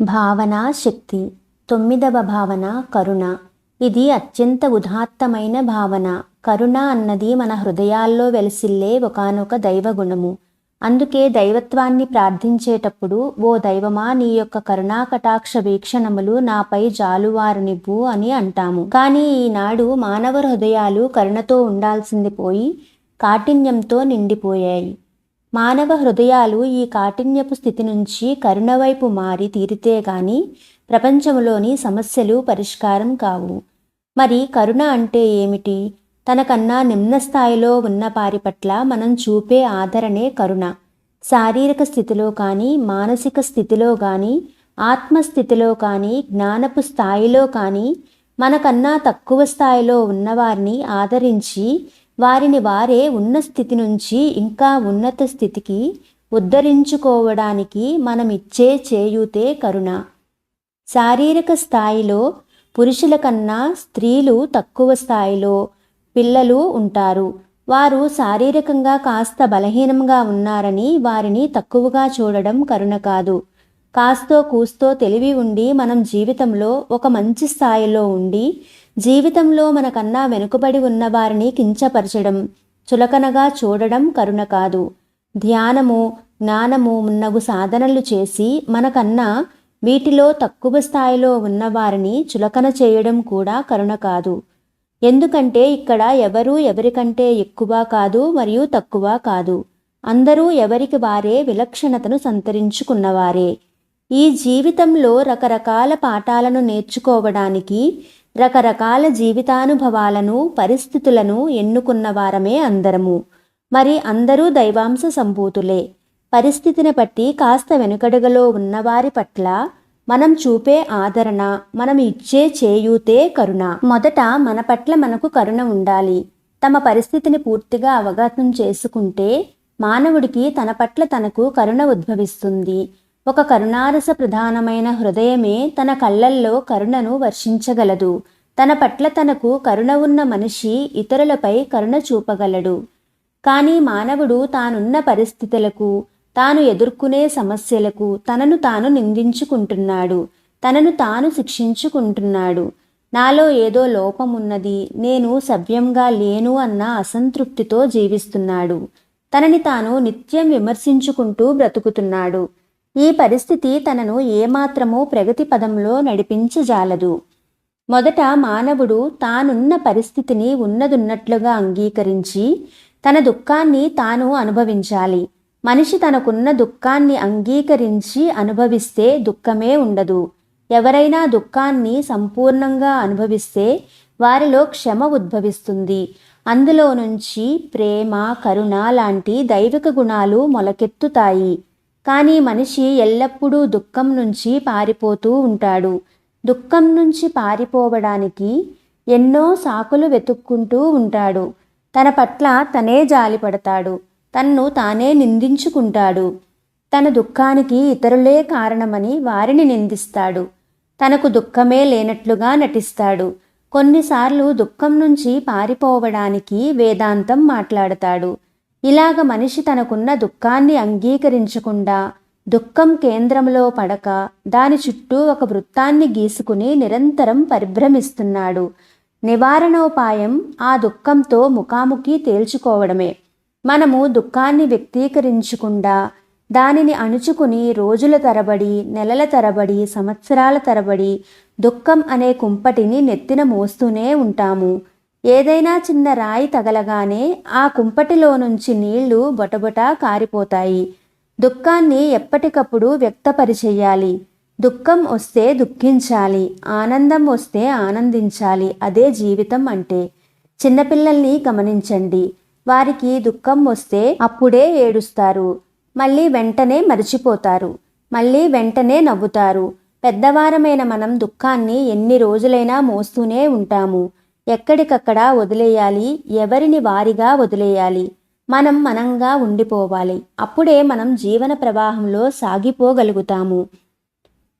భావన శక్తి తొమ్మిదవ భావన కరుణ. ఇది అత్యంత ఉదాత్తమైన భావన. కరుణ అన్నది మన హృదయాల్లో వెలిసిల్లే ఒకానొక దైవగుణము అందుకే దైవత్వాన్ని ప్రార్థించేటప్పుడు ఓ దైవమా నీ యొక్క కరుణా కటాక్ష వీక్షణములు నాపై జాలువారునివ్వు అని అంటాము. కానీ ఈనాడు మానవ హృదయాలు కరుణతో ఉండాల్సింది పోయి కాఠిన్యంతో నిండిపోయాయి. మానవ హృదయాలు ఈ కాఠిన్యపు స్థితి నుంచి కరుణ వైపు మారి తీరితే గాని ప్రపంచంలోని సమస్యలు పరిష్కారం కావు. మరి కరుణ అంటే ఏమిటి? తనకన్నా నిమ్న స్థాయిలో ఉన్న వారి పట్ల మనం చూపే ఆదరణే కరుణ. శారీరక స్థితిలో కానీ మానసిక స్థితిలో కానీ ఆత్మస్థితిలో కానీ జ్ఞానపు స్థాయిలో కానీ మనకన్నా తక్కువ స్థాయిలో ఉన్నవారిని ఆదరించి వారిని వారే ఉన్న స్థితి నుంచి ఇంకా ఉన్నత స్థితికి ఉద్ధరించుకోవడానికి మనం ఇచ్చే చేయూతే కరుణ. శారీరక స్థాయిలో పురుషుల కన్నా స్త్రీలు తక్కువ స్థాయిలో పిల్లలు ఉంటారు. వారు శారీరకంగా కాస్త బలహీనంగా ఉన్నారని వారిని తక్కువగా చూడడం కరుణ కాదు. కాస్తో కూస్తో తెలివి ఉండి మనం జీవితంలో ఒక మంచి స్థాయిలో ఉండి జీవితంలో మనకన్నా వెనుకబడి ఉన్నవారిని కించపరచడం చులకనగా చూడడం కరుణ కాదు. ధ్యానము జ్ఞానము మున్నగు సాధనలు చేసి మనకన్నా వీటిలో తక్కువ స్థాయిలో ఉన్నవారిని చులకన చేయడం కూడా కరుణ కాదు. ఎందుకంటే ఇక్కడ ఎవరూ ఎవరికంటే ఎక్కువ కాదు మరియు తక్కువ కాదు. అందరూ ఎవరికి వారే విలక్షణతను సంతరించుకున్నవారే. ఈ జీవితంలో రకరకాల పాఠాలను నేర్చుకోవడానికి రకరకాల జీవితానుభవాలను పరిస్థితులను ఎన్నుకున్న వారమే అందరము. మరి అందరూ దైవాంశ సంభూతులే. పరిస్థితిని బట్టి కాస్త వెనుకడుగలో ఉన్నవారి పట్ల మనం చూపే ఆదరణ మనం ఇచ్చే చేయూతే కరుణ. మొదట మన పట్ల మనకు కరుణ ఉండాలి. తమ పరిస్థితిని పూర్తిగా అవగాహన చేసుకుంటే మానవుడికి తన పట్ల తనకు కరుణ ఉద్భవిస్తుంది. ఒక కరుణారస ప్రధానమైన హృదయమే తన కళ్ళల్లో కరుణను వర్షించగలదు. తన పట్ల తనకు కరుణ ఉన్న మనిషి ఇతరులపై కరుణ చూపగలడు. కానీ మానవుడు తానున్న పరిస్థితులకు తాను ఎదుర్కొనే సమస్యలకు తనను తాను నిందించుకుంటున్నాడు. తనను తాను శిక్షించుకుంటున్నాడు. నాలో ఏదో లోపమున్నది నేను సవ్యంగా లేను అన్న అసంతృప్తితో జీవిస్తున్నాడు. తనని తాను నిత్యం విమర్శించుకుంటూ బ్రతుకుతున్నాడు. ఈ పరిస్థితి తనను ఏమాత్రమూ ప్రగతి పదంలో నడిపించజాలదు. మొదట మానవుడు తానున్న పరిస్థితిని ఉన్నదున్నట్లుగా అంగీకరించి తన దుఃఖాన్ని తాను అనుభవించాలి. మనిషి తనకున్న దుఃఖాన్ని అంగీకరించి అనుభవిస్తే దుఃఖమే ఉండదు. ఎవరైనా దుఃఖాన్ని సంపూర్ణంగా అనుభవిస్తే వారిలో క్షమ ఉద్భవిస్తుంది. అందులో నుంచి ప్రేమ కరుణ లాంటి దైవిక గుణాలు మొలకెత్తుతాయి. కానీ మనిషి ఎల్లప్పుడూ దుఃఖం నుంచి పారిపోతూ ఉంటాడు. దుఃఖం నుంచి పారిపోవడానికి ఎన్నో సాకులు వెతుక్కుంటూ ఉంటాడు. తన పట్ల తనే జాలిపడతాడు. తన్ను తానే నిందించుకుంటాడు. తన దుఃఖానికి ఇతరులే కారణమని వారిని నిందిస్తాడు. తనకు దుఃఖమే లేనట్లుగా నటిస్తాడు. కొన్నిసార్లు దుఃఖం నుంచి పారిపోవడానికి వేదాంతం మాట్లాడతాడు. ఇలాగ మనిషి తనకున్న దుఃఖాన్ని అంగీకరించకుండా దుఃఖం కేంద్రంలో పడక దాని చుట్టూ ఒక వృత్తాన్ని గీసుకుని నిరంతరం పరిభ్రమిస్తున్నాడు. నివారణోపాయం ఆ దుఃఖంతో ముఖాముఖి తేల్చుకోవడమే. మనము దుఃఖాన్ని వ్యక్తీకరించకుండా దానిని అణుచుకుని రోజుల తరబడి నెలల తరబడి సంవత్సరాల తరబడి దుఃఖం అనే కుంపటిని నెత్తిన మోస్తూనే ఉంటాము. ఏదైనా చిన్న రాయి తగలగానే ఆ కుంపటిలో నుంచి నీళ్ళు బొటబొట కారిపోతాయి. దుఃఖాన్ని ఎప్పటికప్పుడు వ్యక్తపరిచేయాలి. దుఃఖం వస్తే దుఃఖించాలి. ఆనందం వస్తే ఆనందించాలి. అదే జీవితం అంటే. చిన్నపిల్లల్ని గమనించండి. వారికి దుఃఖం వస్తే అప్పుడే ఏడుస్తారు. మళ్ళీ వెంటనే మరిచిపోతారు. మళ్ళీ వెంటనే నవ్వుతారు. పెద్దవారమైన మనం దుఃఖాన్ని ఎన్ని రోజులైనా మోస్తూనే ఉంటాము. ఎక్కడికక్కడ వదిలేయాలి ఎవరిని వారిగా వదిలేయాలి? మనం మనంగా ఉండిపోవాలి. అప్పుడే మనం జీవన ప్రవాహంలో సాగిపోగలుగుతాము.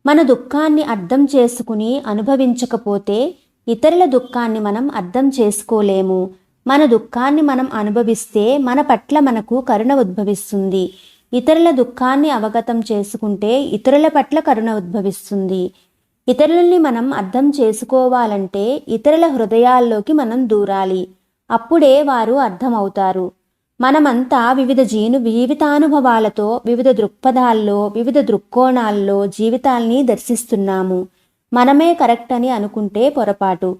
మన దుఃఖాన్ని అర్థం చేసుకుని అనుభవించకపోతే ఇతరుల దుఃఖాన్ని మనం అర్థం చేసుకోలేము. మన దుఃఖాన్ని మనం అనుభవిస్తే మన పట్ల మనకు కరుణ ఉద్భవిస్తుంది. ఇతరుల దుఃఖాన్ని అవగతం చేసుకుంటే ఇతరుల పట్ల కరుణ ఉద్భవిస్తుంది. ఇతరులని మనం అర్థం చేసుకోవాలంటే ఇతరుల హృదయాల్లోకి మనం దూరాలి. అప్పుడే వారు అర్థమవుతారు. మనమంతా వివిధ జీను జీవితానుభవాలతో వివిధ దృక్పథాల్లో వివిధ దృక్కోణాల్లో జీవితాల్ని దర్శిస్తున్నాము. మనమే కరెక్ట్ అని అనుకుంటే పొరపాటు.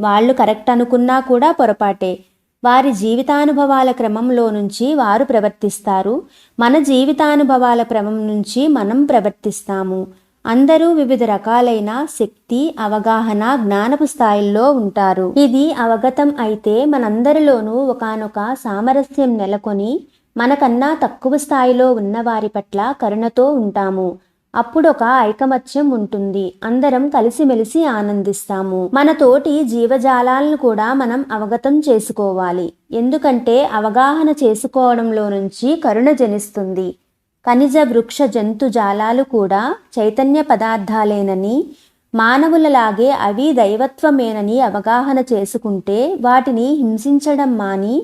వాళ్ళు కరెక్ట్ అనుకున్నా కూడా పొరపాటే. వారి జీవితానుభవాల క్రమంలో నుంచి వారు ప్రవర్తిస్తారు. మన జీవితానుభవాల క్రమం నుంచి మనం ప్రవర్తిస్తాము. అందరూ వివిధ రకాలైన శక్తి అవగాహన జ్ఞానపు స్థాయిల్లో ఉంటారు. ఇది అవగతం అయితే మనందరిలోనూ ఒకనొక సామరస్యం నెలకొని మనకన్నా తక్కువ స్థాయిలో ఉన్న వారి పట్ల కరుణతో ఉంటాము. అప్పుడొక ఐకమత్యం ఉంటుంది. అందరం కలిసిమెలిసి ఆనందిస్తాము. మన తోటి జీవజాలాలను కూడా మనం అవగతం చేసుకోవాలి. ఎందుకంటే అవగాహన చేసుకోవడంలో నుంచి కరుణ జనిస్తుంది. ఖనిజ వృక్ష జంతుజాలాలు కూడా చైతన్య పదార్థాలేనని మానవులలాగే అవి దైవత్వమేనని అవగాహన చేసుకుంటే వాటిని హింసించడం మాని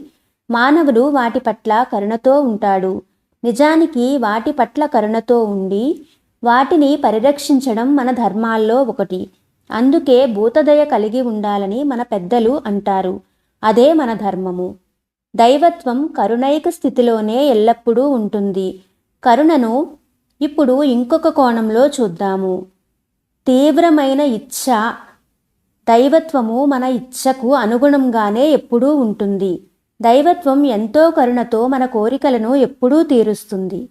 మానవుడు వాటి పట్ల కరుణతో ఉంటాడు. నిజానికి వాటి పట్ల కరుణతో ఉండి వాటిని పరిరక్షించడం మన ధర్మాల్లో ఒకటి. అందుకే భూతదయ కలిగి ఉండాలని మన పెద్దలు అంటారు. అదే మన ధర్మము. దైవత్వం కరుణైక స్థితిలోనే ఎల్లప్పుడూ ఉంటుంది. కరుణను ఇప్పుడు ఇంకొక కోణంలో చూద్దాము. తీవ్రమైన ఇచ్ఛ దైవత్వము మన ఇచ్ఛకు అనుగుణంగానే ఎప్పుడూ ఉంటుంది. దైవత్వం ఎంతో కరుణతో మన కోరికలను ఎప్పుడూ తీరుస్తుంది.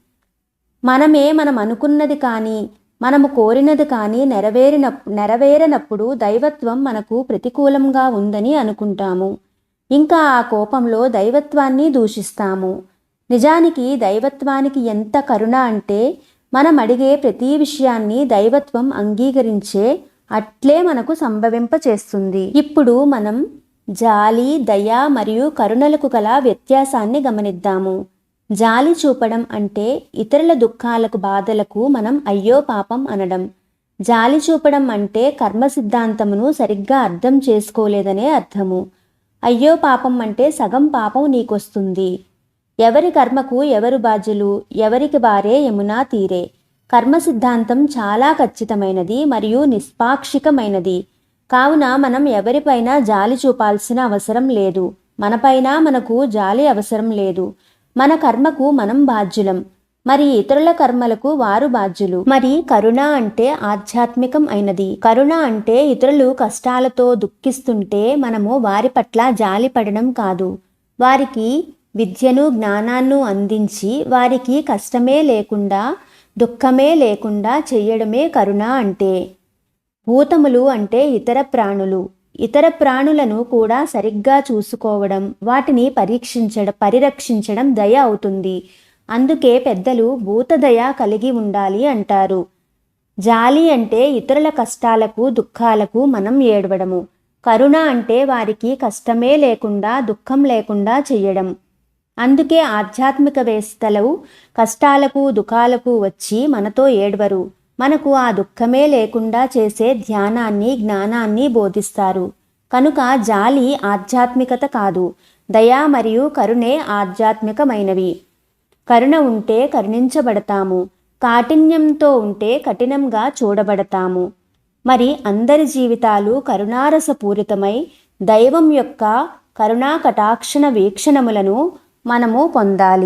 మనమే మనం అనుకున్నది కానీ మనము కోరినది కానీ నెరవేరిన నెరవేరనప్పుడు దైవత్వం మనకు ప్రతికూలంగా ఉందని అనుకుంటాము. ఇంకా ఆ కోపంలో దైవత్వాన్ని దూషిస్తాము. నిజానికి దైవత్వానికి ఎంత కరుణ అంటే మనం అడిగే ప్రతి విషయాన్ని దైవత్వం అంగీకరించే అట్లే మనకు సంభవింప చేస్తుంది. ఇప్పుడు మనం జాలి దయ మరియు కరుణలకు గల వ్యత్యాసాన్ని గమనిద్దాము. జాలి చూపడం అంటే ఇతరుల దుఃఖాలకు బాధలకు మనం అయ్యో పాపం అనడం. జాలి చూపడం అంటే కర్మ సిద్ధాంతమును సరిగ్గా అర్థం చేసుకోలేదనే అర్థము. అయ్యో పాపం అంటే సగం పాపం నీకొస్తుంది. ఎవరి కర్మకు ఎవరు బాధ్యులు? ఎవరికి వారే యమునా తీరే. కర్మ సిద్ధాంతం చాలా ఖచ్చితమైనది మరియు నిష్పాక్షికమైనది. కావున మనం ఎవరిపైనా జాలి చూపాల్సిన అవసరం లేదు. మనపైన మనకు జాలి అవసరం లేదు. మన కర్మకు మనం బాధ్యులం. మరి ఇతరుల కర్మలకు వారు బాధ్యులు. మరి కరుణ అంటే ఆధ్యాత్మికం అయినది. కరుణ అంటే ఇతరులు కష్టాలతో దుఃఖిస్తుంటే మనము వారి పట్ల జాలి పడడం కాదు. వారికి విద్యను జ్ఞానాన్ని అందించి వారికి కష్టమే లేకుండా దుఃఖమే లేకుండా చెయ్యడమే కరుణ అంటే. భూతములు అంటే ఇతర ప్రాణులు. ఇతర ప్రాణులను కూడా సరిగ్గా చూసుకోవడం వాటిని పరీక్షించడం పరిరక్షించడం దయ అవుతుంది. అందుకే పెద్దలు భూతదయ కలిగి ఉండాలి అంటారు. జాలి అంటే ఇతరుల కష్టాలకు దుఃఖాలకు మనం ఏడవడము. కరుణ అంటే వారికి కష్టమే లేకుండా దుఃఖం లేకుండా చెయ్యడం అందుకే ఆధ్యాత్మిక వేస్తలు కష్టాలకు దుఃఖాలకు వచ్చి మనతో ఏడ్వరు. మనకు ఆ దుఃఖమే లేకుండా చేసే ధ్యానాన్ని జ్ఞానాన్ని బోధిస్తారు. కనుక జాలి ఆధ్యాత్మికత కాదు. దయ మరియు కరుణే ఆధ్యాత్మికమైనవి. కరుణ ఉంటే కరుణించబడతాము. కాఠిన్యంతో ఉంటే కఠినంగా చూడబడతాము. మరి అందరి జీవితాలు కరుణారసపూరితమై దైవం యొక్క కరుణా కటాక్షణ వీక్షణములను మనము పొందాలి.